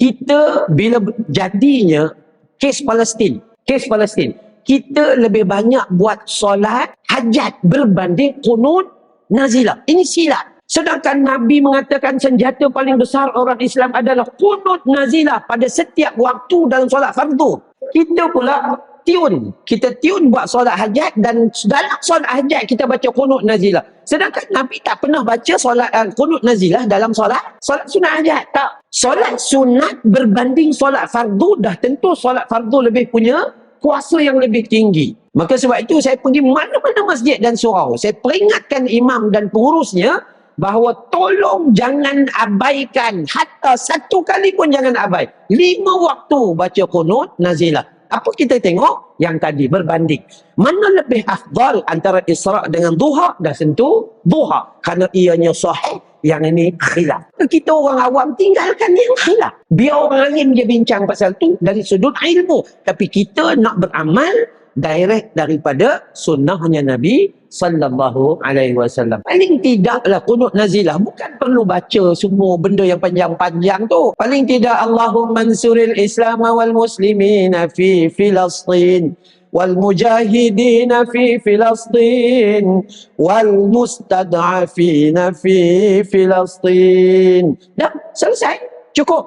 kita bila jadinya kes Palestin, kes Palestin, kita lebih banyak buat solat hajat berbanding kunut nazilah. Ini silap. Sedangkan Nabi mengatakan senjata paling besar orang Islam adalah kunut nazilah pada setiap waktu dalam solat fardu. Kita pula tiun. Kita tiun buat solat hajat dan dalam solat hajat kita baca kunut nazilah. Sedangkan Nabi tak pernah baca solat uh, kunut nazilah dalam solat solat sunat hajat. Tak. Solat sunat berbanding solat fardu dah tentu solat fardu lebih punya kuasa yang lebih tinggi. Maka sebab itu saya pergi mana-mana masjid dan surau. Saya peringatkan imam dan pengurusnya bahawa tolong jangan abaikan. Hatta satu kali pun jangan abai. Lima waktu baca kunut nazilah. Apa kita tengok? Yang tadi berbanding. Mana lebih afdal antara isra' dengan duha? Dah tentu duha. Kerana ianya sahih yang ini khilaf. Kita orang awam tinggalkan yang khilaf. Biar orang lain dia bincang pasal tu dari sudut ilmu. Tapi kita nak beramal direct daripada sunnahnya Nabi sallallahu alaihi wasallam. Paling tidaklah kunut nazilah. Bukan perlu baca semua benda yang panjang-panjang tu. Paling tidak Allahumma ansuril Islam wal muslimin fi Filastin fi Filastin wal mustad'afin fi Filastin. Dah selesai. Cukup.